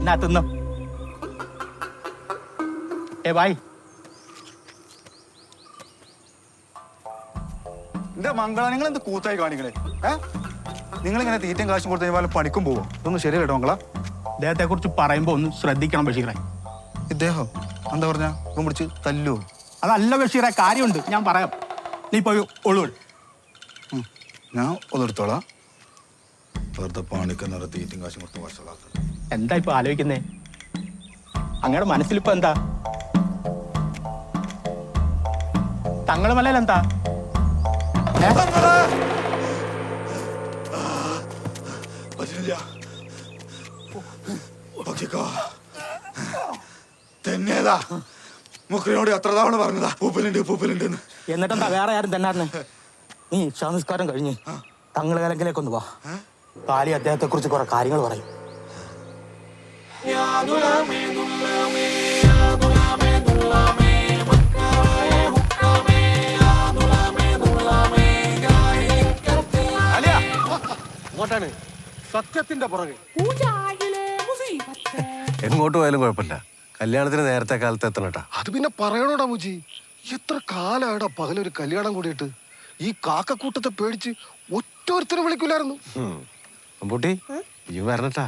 എന്നാ തിന്നു ഏ ബായ് എന്റെ മംഗള നിങ്ങൾ എന്ത് കൂത്തായി കാണിക്കണേ? ഏ? നിങ്ങൾ ഇങ്ങനെ തീറ്റയും കാശും കൊടുത്ത് കഴിഞ്ഞാൽ പണിക്കും പോവോ? ഇതൊന്നും ശരിയല്ലോ മംഗള. അദ്ദേഹത്തെ കുറിച്ച് പറയുമ്പോ ഒന്ന് ശ്രദ്ധിക്കണം ബഷീറെ. ഇദ്ദേഹം? എന്താ പറഞ്ഞ? ഇപ്പം പിടിച്ച് തല്ലുവോ? അതല്ല ബഷീറെ കാര്യമുണ്ട്. ഞാൻ പറയാം. നീ പോയി ഒളു. ഞാൻ ഒന്നെടുത്തോളാം വെറുതെ പണിക്കുന്ന തീറ്റയും കാശും കൊടുത്ത് വഷളാക്കണം എന്താ ഇപ്പൊ ആലോചിക്കുന്നേ? അങ്ങയുടെ മനസ്സിലിപ്പോ എന്താ? തങ്ങൾ മലയിൽ എന്താ? പറ്റില്ല തന്നെയതാ മുഖിനോട് എത്ര തവണ പറഞ്ഞതാ? പൂപ്പലുണ്ട് പൂപ്പലുണ്ട് എന്ന്. എന്നിട്ടെന്താ വേറെ ആരും തന്നെ നീ സംസ്കാരം കഴിഞ്ഞ് തങ്ങളെ കലങ്കിലേക്കൊന്ന് പോലി വാ. കാലി അദ്ദേഹത്തെ കുറിച്ച് കുറെ കാര്യങ്ങൾ പറയും. അങ്ങോട്ടാണ് സത്യത്തിന്റെ പുറകെ. എങ്ങോട്ട് പോയാലും കുഴപ്പമില്ല. കല്യാണത്തിന് നേരത്തെ കാലത്ത് എത്തണട്ടാ അത് പിന്നെ പറയണോടാ മുജി? എത്ര കാലായടാ പകലൊരു കല്യാണം കൂടിയിട്ട്? ഈ കാക്കക്കൂട്ടത്തെ പേടിച്ച് ഒറ്റ ഒറ്റൊരുത്തരെ വിളിക്കൂലായിരുന്നു അമ്പൂട്ടി ഈ വരണട്ടാ.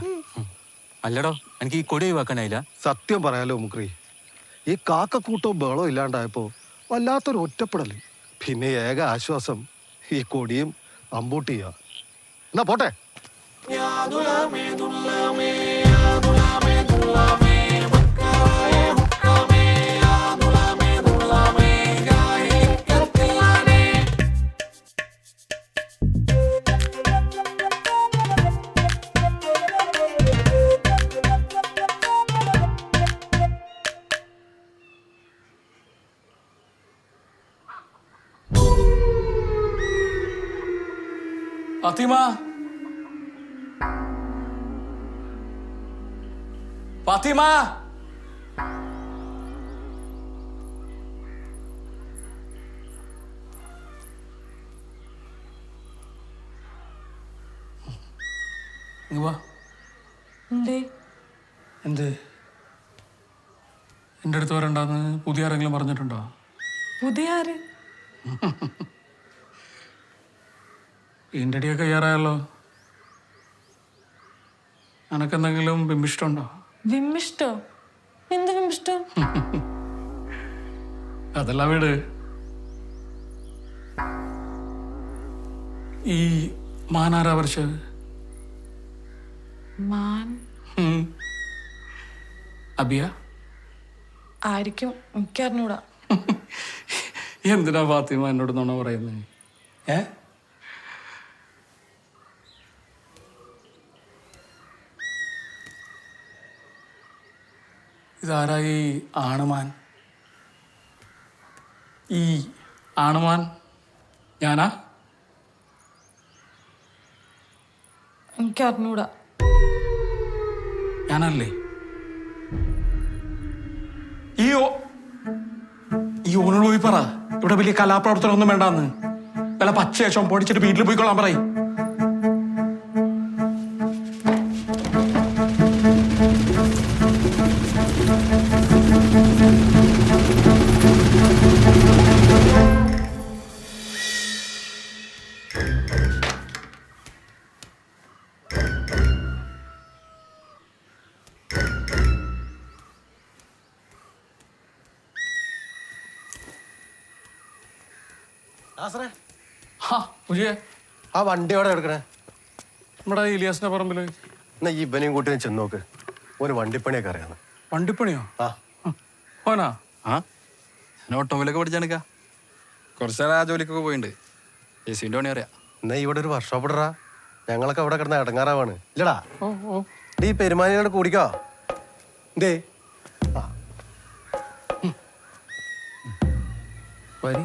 അല്ലടോ എനിക്ക് ഈ കൊടി ഒഴിവാക്കാനായില്ല. സത്യം പറയാലോ മുക്രി ഈ കാക്കക്കൂട്ടവും ബഹളവും ഇല്ലാണ്ടായപ്പോ വല്ലാത്തൊരു ഒറ്റപ്പെടൽ പിന്നെ ഏക ആശ്വാസം ഈ കൊടിയും അമ്പൂട്ടിയാ. എന്നാ പോട്ടെ. ഫാത്തിമ? ഫാത്തിമ? എന്ത്? എന്റെ അടുത്ത് വരണ്ടെന്ന് പുതിയ ആരെങ്കിലും പറഞ്ഞിട്ടുണ്ടോ? പുതിയ ആര്? ഇതിന്റെ അടിയൊക്കെ കയ്യാറായല്ലോ. എനക്കെന്തെങ്കിലും ബിംബിഷ്ടമുണ്ടോ വിമ്മിഷ്ടോ? എന്ത് വിമ്മിഷ്ടോ? അതല്ല വീട്. ഈ മാനാരാ പറിച്ചത് മാൻ. ഉം. അബിയ? ആയിരിക്കും. എനിക്കറിഞ്ഞൂടാ എന്തിനാ ഫാത്തിമ എന്നോട് നുണ പറയുന്നത് ഏ? ഇതാരാ ഈ ആണുമാൻ? ഈ ആണുമാൻ ഞാനാ? എനിക്ക് അറിഞ്ഞൂടാ ഞാനല്ലേ? ഈ ഓ- ഈ ഓനോട് പോയി പറ. ഇവിടെ വലിയ കലാപ്രവർത്തനം ഒന്നും വേണ്ടാന്ന്. വല്ല പച്ചയേശം പൊടിച്ചിട്ട് വീട്ടിൽ പോയിക്കൊള്ളാൻ പറയും. ആ വണ്ടി എവിടെ എടുക്കണേ നമ്മുടെ ഇലിയാസിന്റെ പറമ്പിൽ. എന്നാ ഈ ഇവനെയും കൂട്ടി ഞാൻ ചെന്ന് നോക്ക്. ഒരു വണ്ടിപ്പണിയൊക്കെ അറിയാന്ന്. വണ്ടിപ്പണിയോ? ആ. ഓനാ? ആ? ഞാൻ ഓട്ടോമൊബൈലൊക്കെ പഠിച്ചാണിക്ക കുറച്ച് നേരം ആ ജോലിക്കൊക്കെ പോയിട്ടുണ്ട് എ സിന്റെ പണി അറിയാം. എന്നാ ഇവിടെ ഒരു വർക്ക്ഷോപ്പ് ഇടറാ. ഞങ്ങളൊക്കെ അവിടെ കിടന്ന ഇടങ്ങാറാവാണ്. ഇല്ലടാ. നീ പെരുമാനിയോട് കൂടിക്കോ. എന്തേ ആ. വരി.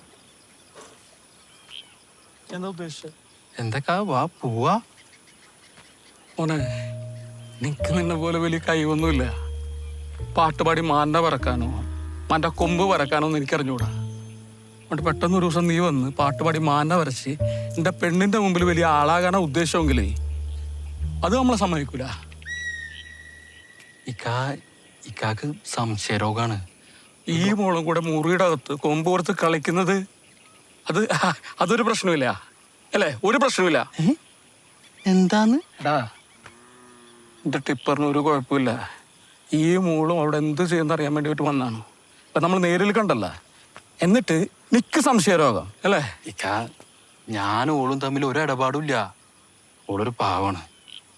എന്താ ഉദ്ദേശിച്ചത് എന്തൊക്കെ? വാ പോവാ. മോനെ നിനക്ക് നിന്നെ പോലെ വലിയ കഴിവൊന്നുമില്ല. പാട്ടുപാടി മാന്ത പറക്കാനോ മാന്റെ കൊമ്പ് പറക്കാനോ എന്ന് എനിക്കറിഞ്ഞൂടാ. അതുകൊണ്ട് പെട്ടെന്ന് ഒരു ദിവസം നീ വന്ന് പാട്ടുപാടി മാന്ത വരച്ച് എന്റെ പെണ്ണിന്റെ മുമ്പിൽ വലിയ ആളാകാന ഉദ്ദേശമെങ്കിലേ അത് നമ്മളെ സമ്മതിക്കൂല. ഇക്കാ ഇക്കാക്ക് സംശയരോഗാണ്. ഈ മോളും കൂടെ മുറിയുടെ അകത്ത് കൊമ്പ് കൊടുത്ത് കളിക്കുന്നത് അത് അതൊരു പ്രശ്നമില്ല അല്ലേ? ഒരു പ്രശ്നമില്ല എന്താന്ന്? എന്റെ ടിപ്പറിന് ഒരു കുഴപ്പമില്ല. ഈ മൂളും അവിടെ എന്ത് ചെയ്യുന്ന അറിയാൻ വേണ്ടിയിട്ട് വന്നാണ്. അപ്പൊ നമ്മൾ നേരിൽ കണ്ടല്ല. എന്നിട്ട് നിക്ക് സംശയരോഗം അല്ലേ? ഇക്ക ഞാൻ ഓളും തമ്മിൽ ഒരു ഇടപാടുമില്ല. ഓളൊരു പാവാണ്.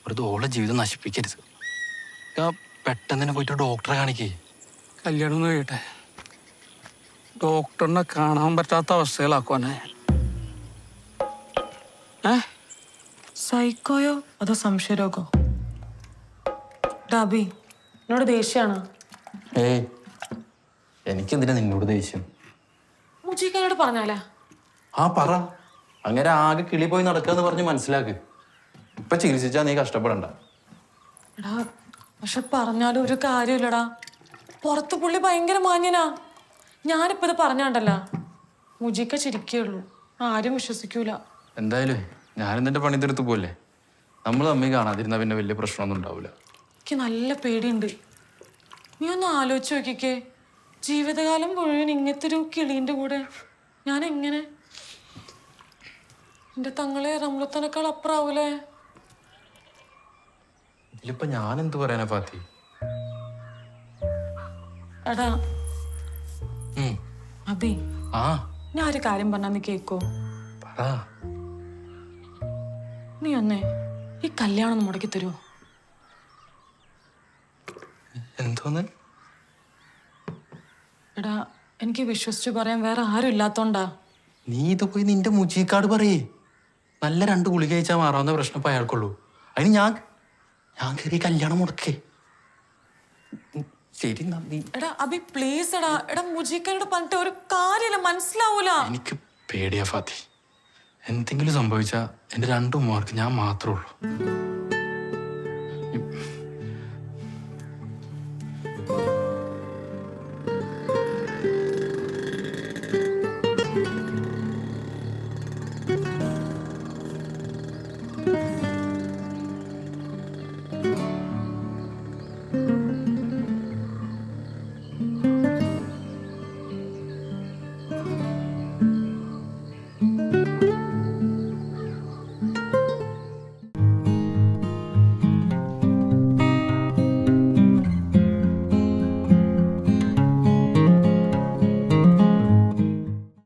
ഒരു ഓളെ ജീവിതം നശിപ്പിക്കരുത്. ഇക്ക പെട്ടെന്ന് തന്നെ പോയിട്ട് ഡോക്ടറെ കാണിക്കേ. കല്യാണം ഒന്ന് കഴിയട്ടെ. ഡോക്ടറിനെ കാണാൻ പറ്റാത്ത അവസ്ഥയിലാക്കുവാനെ. സൈക്കോയോ അതോ സംശയരോഗോ? ഡാബി എന്നോട് ദേഷ്യാണോ. ഏയ് എനിക്കെന്തിനാ നിന്നോട് ദേഷ്യം? മുജീക്കനോട് പറഞ്ഞാലാ? ആ പറ. അങ്ങനെ ആകെ കിളി പോയി നടക്കാന്ന് പറഞ്ഞ് മനസ്സിലാക്ക്. ഇപ്പൊ ചികിത്സിച്ചാ നീ കഷ്ടപ്പെടണ്ട. എടാ പക്ഷെ പറഞ്ഞാലും ഒരു കാര്യമില്ലടാ. പുറത്ത് പുള്ളി ഭയങ്കര മാന്യനാ. ഞാനിപ്പോ ഇത് പറഞ്ഞാണ്ടല്ല. മുജിക്ക ചിരിക്കുള്ളൂ. ആരും വിശ്വസിക്കൂല. എന്തായാലും ഞാനും നിന്റെ പണി തീർത്തു പോലെ നമ്മൾ തമ്മിൽ കാണാതിരുന്ന പിന്നെ വലിയ പ്രശ്നമൊന്നും ഉണ്ടാവില്ല എനിക്ക് നല്ല പേടിയുണ്ട്. നീ ഒന്ന് ആലോചിച്ച് നോക്കിക്കേ. ജീവിതകാലം മുഴുവൻ ഇങ്ങനത്തെ ഒരു കിളീന്റെ കൂടെ ഞാൻ എങ്ങനെ എന്റെ തങ്ങളെ റംലത്തനേക്കാൾ അപ്പുറാവൂലേ? ഇതിലിപ്പോ ഞാൻ എന്ത് പറയാനാ പാത്തി എടാ. അബി ആ. ഞാൻ ഒരു കാര്യം പറഞ്ഞാ നീ കേക്കോ? നീ ഒന്നേ ഈ കല്യാണം ഒന്ന് മുടക്കി തരുമോ എന്തോന്ന്? എടാ എനിക്ക് വിശ്വസിച്ച് പറയാൻ വേറെ ആരും ഇല്ലാത്തോണ്ടാ. നീ ഇത് പോയി നിന്റെ മുജീക്കാട് പറയേ. നല്ല രണ്ട് ഗുളിക കഴിച്ചാൽ മാറാവുന്ന പ്രശ്നം ഇപ്പൊ അയാൾക്കുള്ളൂ. അതിന് ഞാൻ ഞാൻ കയറി കല്യാണം മുടക്കേ. ശരി നന്ദി. എടാ അബി പ്ലീസ് എടാ. എടാ മുജീക്കനോട് പറഞ്ഞിട്ട് ഒരു കാര്യമില്ല മനസ്സിലാവൂല. എനിക്ക് പേടിയാ ഫാത്തി. എന്തെങ്കിലും സംഭവിച്ചാൽ എന്റെ രണ്ടു മാർക്ക് ഞാൻ മാത്രമേ ഉള്ളൂ.